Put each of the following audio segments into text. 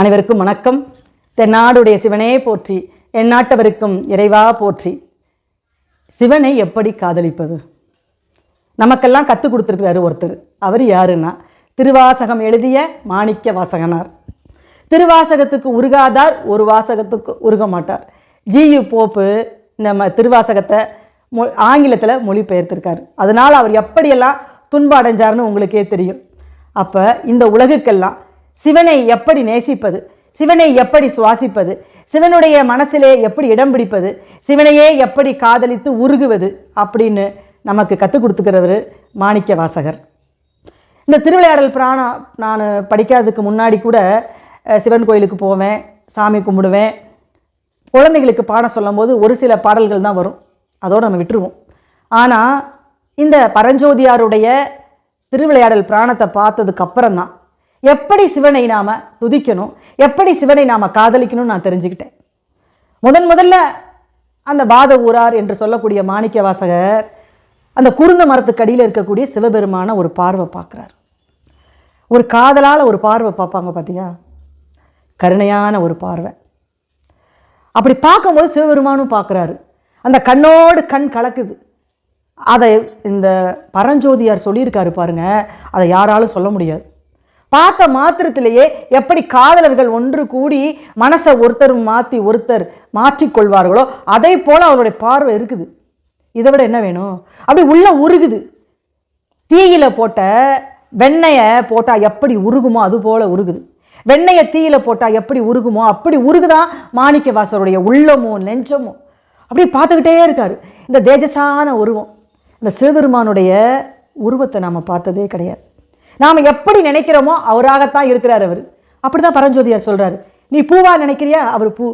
அனைவருக்கும் வணக்கம். தென்னாடுடைய சிவனே போற்றி என் நாட்டவருக்கும் இறைவா போற்றி. சிவனை எப்படி காதலிப்பது? நமக்கெல்லாம் கற்றுக் கொடுத்துருக்கிறாரு ஒருத்தர். அவர் யாருன்னா திருவாசகம் எழுதிய மாணிக்க வாசகனார். திருவாசகத்துக்கு உருகாதார் ஒரு வாசகத்துக்கு உருக மாட்டார். ஜியு போப்பு நம்ம திருவாசகத்தை மொ ஆங்கிலத்தில் மொழிபெயர்த்திருக்காரு. அதனால் அவர் எப்படியெல்லாம் துன்பம் அடைஞ்சார்னு உங்களுக்கே தெரியும். அப்போ இந்த உலகுக்கெல்லாம் சிவனை எப்படி நேசிப்பது? சிவனை எப்படி சுவாசிப்பது? சிவனுடைய மனசிலே எப்படி இடம் பிடிப்பது? சிவனையே எப்படி காதலித்து உருகுவது? அப்படின்னு நமக்கு கற்றுக் கொடுத்துக்கிறவர் மாணிக்க வாசகர். இந்த திருவிளையாடல் பிராணம் நான் படிக்காததுக்கு முன்னாடி கூட சிவன் கோயிலுக்கு போவேன் சாமி கும்பிடுவேன். குழந்தைகளுக்கு பாடம் சொல்லும்போது ஒரு சில பாடல்கள் தான் வரும். அதோடு நம்ம விட்டுருவோம். ஆனால் இந்த பரஞ்சோதியாருடைய திருவிளையாடல் பிராணத்தை பார்த்ததுக்கு அப்புறம் தான் எப்படி சிவனை நாம் துதிக்கணும்? எப்படி சிவனை நாம் காதலிக்கணும்னு நான் தெரிஞ்சுக்கிட்டேன். முதன் முதல்ல அந்த பாத ஊரார் என்று சொல்லக்கூடிய மாணிக்க வாசகர் அந்த குருந்த மரத்துக்கு அடியில் இருக்கக்கூடிய சிவபெருமான ஒரு பார்வை பார்க்குறார். ஒரு காதலால் ஒரு பார்வை பார்ப்பாங்க பார்த்தியா கருணையான ஒரு பார்வை. அப்படி பார்க்கும்போது சிவபெருமானும் பார்க்குறாரு. அந்த கண்ணோடு கண் கலக்குது. அதை இந்த பரஞ்சோதியார் சொல்லியிருக்காரு பாருங்க. அதை யாராலும் சொல்ல முடியாது. பார்த்த மாத்திரத்திலேயே எப்படி காதலர்கள் ஒன்று கூடி மனசை ஒருத்தர் மாற்றி ஒருத்தர் மாற்றிக்கொள்வார்களோ அதே போல் அவருடைய பார்வை இருக்குது. இதை விட என்ன வேணும்? அப்படி உள்ள உருகுது. தீயில போட்ட வெண்ணெயை போட்டால் எப்படி உருகுமோ அது போல உருகுது. வெண்ணெயை தீயில போட்டால் எப்படி உருகுமோ அப்படி உருகுதான் மாணிக்க வாசருடைய உள்ளமும் நெஞ்சமோ? அப்படி பார்த்துக்கிட்டே இருக்காரு. இந்த தேஜசான உருவம். இந்த சிவபெருமானுடைய உருவத்தை நாம் பார்த்ததே கிடையாது. நாம் எப்படி நினைக்கிறோமோ அவராகத்தான் இருக்கிறார் அவர். அப்படி தான் பரஞ்சோதியார் சொல்கிறாரு நீ பூவாக நினைக்கிறியா? அவர் பூ.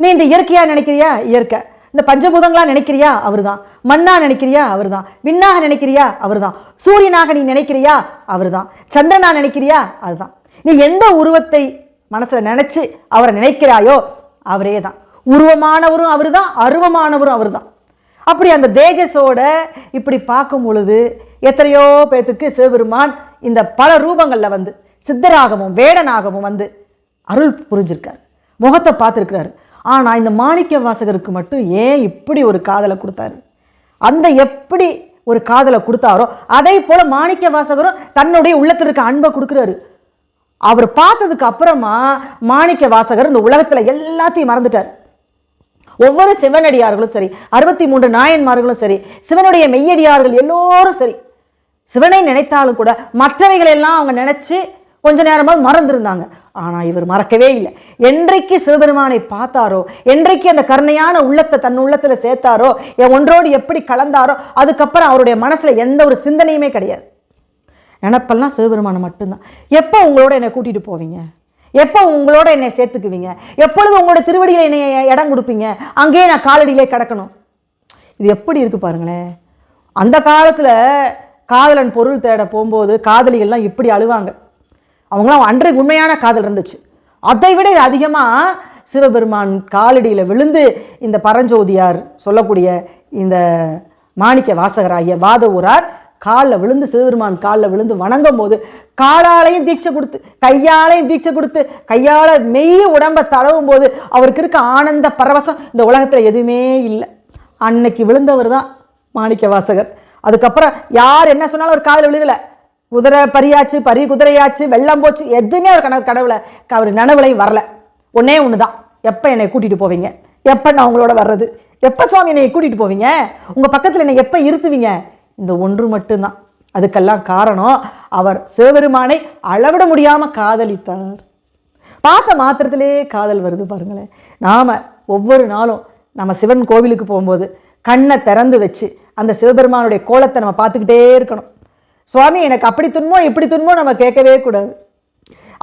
நீ இந்த இயற்கையாக நினைக்கிறியா? இயற்கை. இந்த பஞ்சபூதங்களாக நினைக்கிறியா? அவர்தான். மண்ணாக நினைக்கிறியா? அவர்தான். விண்ணாக நினைக்கிறியா? அவர் தான் சூரியனாக நீ நினைக்கிறியா? அவர்தான். சந்திரனாக நினைக்கிறியா? அதுதான். நீ எந்த உருவத்தை மனசில் நினச்சி அவரை நினைக்கிறாயோ அவரே தான் உருவமானவரும் அவர் தான் அருவமானவரும் அவர்தான். அப்படி அந்த தேஜஸோட இப்படி பார்க்கும் பொழுது எத்தனையோ பேத்துக்கு சிவபெருமான் இந்த பல ரூபங்களில் வந்து சித்தராகவும் வேடனாகவும் வந்து அருள் புரிஞ்சிருக்கார். முகத்தை பார்த்துருக்கிறாரு. ஆனால் இந்த மாணிக்க வாசகருக்கு மட்டும் ஏன் இப்படி ஒரு காதலை கொடுத்தாரு? அந்த எப்படி ஒரு காதலை கொடுத்தாரோ அதே போல் மாணிக்க வாசகரும் தன்னுடைய உள்ளத்தில் இருக்க அன்பை கொடுக்குறாரு. அவர் பார்த்ததுக்கு அப்புறமா மாணிக்க வாசகர் இந்த உலகத்தில் எல்லாத்தையும் மறந்துட்டார். ஒவ்வொரு சிவனடியார்களும் சரி அறுபத்தி மூன்று நாயன்மார்களும் சரி சிவனுடைய மெய்யடியார்கள் எல்லோரும் சரி சிவனை நினைத்தாலும் கூட மற்றவைகளெல்லாம் அவங்க நினச்சி கொஞ்ச நேரமாக மறந்துருந்தாங்க. ஆனால் இவர் மறக்கவே இல்லை. என்றைக்கு சிவபெருமானை பார்த்தாரோ என்றைக்கு அந்த கருணையான உள்ளத்தை தன் உள்ளத்தில் சேர்த்தாரோ என் ஒன்றோடு எப்படி கலந்தாரோ அதுக்கப்புறம் அவருடைய மனசில் எந்த ஒரு சிந்தனையுமே கிடையாது. நினப்பெல்லாம் சிவபெருமானை மட்டும்தான். எப்போ உங்களோட என்னை கூட்டிகிட்டு போவீங்க? எப்போ உங்களோட என்னை சேர்த்துக்குவீங்க? எப்பொழுது உங்களோட திருவடியில் என்னை இடம் கொடுப்பீங்க? அங்கேயே நான் காலடியிலே கிடக்கணும். இது எப்படி இருக்குது பாருங்களேன். அந்த காலத்தில் காதலன் பொருள் தேட போகும்போது காதலிகள்லாம் இப்படி அழுவாங்க. அவங்களாம் அன்றைக்கு உண்மையான காதல் இருந்துச்சு. அதை விட இது அதிகமாக சிவபெருமான் காலடியில் விழுந்து இந்த பரஞ்சோதியார் சொல்லக்கூடிய இந்த மாணிக்க வாசகராகிய வாத ஊரார் காலில் விழுந்து சிவபெருமான் காலில் விழுந்து வணங்கும் போது காலாலையும் தீட்சை கொடுத்து கையாலையும் தீட்சை கொடுத்து கையால் மெய் உடம்பை தடவும் போது அவருக்கு இருக்க ஆனந்த பரவசம் இந்த உலகத்தில் எதுவுமே இல்லை. அன்னைக்கு விழுந்தவர் தான் மாணிக்க வாசகர். அதுக்கப்புறம் யார் என்ன சொன்னாலும் அவர் காதல் விழுகலை. குதிரை பரியாச்சு பரி குதிரையாச்சு வெள்ளம் போச்சு எதுவுமே அவர் கனவு கடவுளை அவர் நனவுலையும் வரல. ஒன்னே ஒன்று தான் எப்போ என்னை கூட்டிகிட்டு போவீங்க? எப்போ நான் உங்களோட வர்றது? எப்போ சுவாமி என்னை கூட்டிகிட்டு போவீங்க? உங்கள் பக்கத்தில் என்னை எப்போ இருத்துவீங்க? இந்த ஒன்று மட்டும்தான். அதுக்கெல்லாம் காரணம் அவர் சிவபெருமானை அளவிட முடியாமல் காதலித்தார். பார்த்த மாத்திரத்திலே காதல் வருது பாருங்களேன். நாம் ஒவ்வொரு நாளும் நம்ம சிவன் கோவிலுக்கு போகும்போது கண்ணை திறந்து வச்சு அந்த சிவபெருமானுடைய கோலத்தை நம்ம பார்த்துக்கிட்டே இருக்கணும். சுவாமி எனக்கு அப்படி துன்பம் இப்படி துன்பம் நம்ம கேட்கவே கூடாது.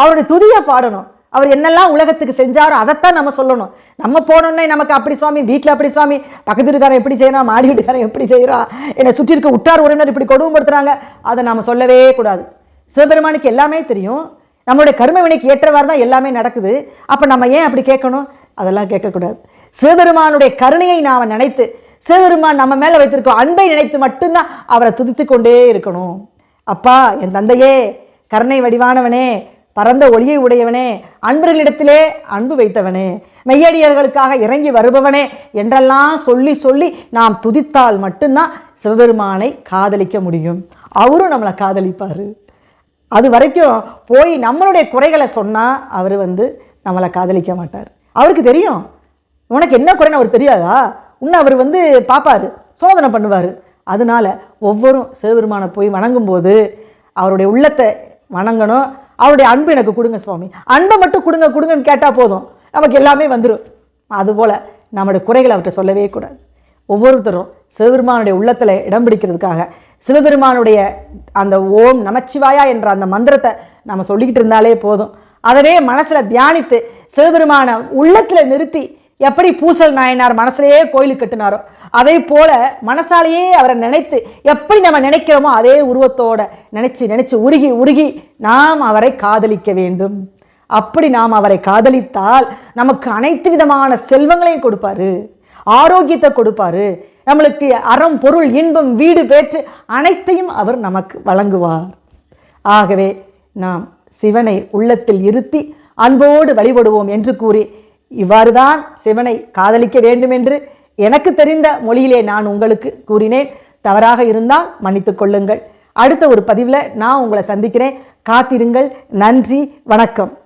அவருடைய துதியை பாடணும். அவர் என்னெல்லாம் உலகத்துக்கு செஞ்சாரோ அதைத்தான் நம்ம சொல்லணும். நம்ம போனோன்னே நமக்கு அப்படி சுவாமி வீட்டில் அப்படி சுவாமி பக்கத்து வீட்டுக்காரன் எப்படி செய்கிறான் மாடி வீட்டுக்காரன் எப்படி செய்கிறான் என்னை சுற்றி இருக்க உற்றார் உறவினர் இப்படி கொடுமைப்படுத்துகிறாங்க அதை நாம் சொல்லவே கூடாது. சிவபெருமானுக்கு எல்லாமே தெரியும். நம்மளுடைய கர்ம வினைக்கு ஏற்றவாறு தான் எல்லாமே நடக்குது. அப்போ நம்ம ஏன் அப்படி கேட்கணும்? அதெல்லாம் கேட்கக்கூடாது. சிவபெருமானுடைய கருணையை நாம் நினைத்து சிவபெருமான் நம்ம மேலே வைத்திருக்க அன்பை நினைத்து மட்டும்தான் அவரை துதித்து கொண்டே இருக்கணும். அப்பா என் தந்தையே கருணை வடிவானவனே பரந்த ஒளியை உடையவனே அன்பர்களிடத்திலே அன்பு வைத்தவனே மெய்யடியர்களுக்காக இறங்கி வருபவனே என்றெல்லாம் சொல்லி சொல்லி நாம் துதித்தால் மட்டும்தான் சிவபெருமானை காதலிக்க முடியும். அவரும் நம்மளை காதலிப்பார். அது வரைக்கும் போய் நம்மளுடைய குறைகளை சொன்னால் அவர் வந்து நம்மளை காதலிக்க மாட்டார். அவருக்கு தெரியும். உனக்கு என்ன குறைன்னு அவர் தெரியாதா? இன்னும் அவர் வந்து பார்ப்பாரு சோதனை பண்ணுவார். அதனால ஒவ்வொரும் சிவபெருமானை போய் வணங்கும்போது அவருடைய உள்ளத்தை வணங்கணும். அவருடைய அன்பு எனக்கு கொடுங்க சுவாமி. அன்பை மட்டும் கொடுங்க கொடுங்கன்னு கேட்டால் போதும். நமக்கு எல்லாமே வந்துடும் அதுபோல் நம்முடைய குறைகளை அவர்கிட்ட சொல்லவே கூடாது. ஒவ்வொருத்தரும் சிவபெருமானுடைய உள்ளத்தில் இடம் பிடிக்கிறதுக்காக சிவபெருமானுடைய அந்த ஓம் நமச்சிவாயா என்ற அந்த மந்திரத்தை நம்ம சொல்லிக்கிட்டு இருந்தாலே போதும். அதவே மனசில் தியானித்து சிவபெருமான உள்ளத்தில் நிறுத்தி எப்படி பூசல் நாயனார் மனசுலேயே கோயில் கட்டினாரோ அதே போல மனசாலேயே அவரை நினைத்து எப்படி நம்ம நினைக்கிறோமோ அதே உருவத்தோட நினைச்சு நினைச்சு உருகி உருகி நாம் அவரை காதலிக்க வேண்டும். அப்படி நாம் அவரை காதலித்தால் நமக்கு அனைத்து விதமான செல்வங்களையும் கொடுப்பாரு. ஆரோக்கியத்தை கொடுப்பாரு. நம்மளுக்கு அறம் பொருள் இன்பம் வீடு பேற்று அனைத்தையும் அவர் நமக்கு வழங்குவார். ஆகவே நாம் சிவனை உள்ளத்தில் இருத்தி அன்போடு வழிபடுவோம் என்று கூறி இவ்வாறு தான் சிவனை காதலிக்க வேண்டும் என்று எனக்கு தெரிந்த மொழியிலே நான் உங்களுக்கு கூறினேன். தவறாக இருந்தால் மன்னித்து கொள்ளுங்கள். அடுத்த ஒரு பதிவில் நான் உங்களை சந்திக்கிறேன். காத்திருங்கள். நன்றி. வணக்கம்.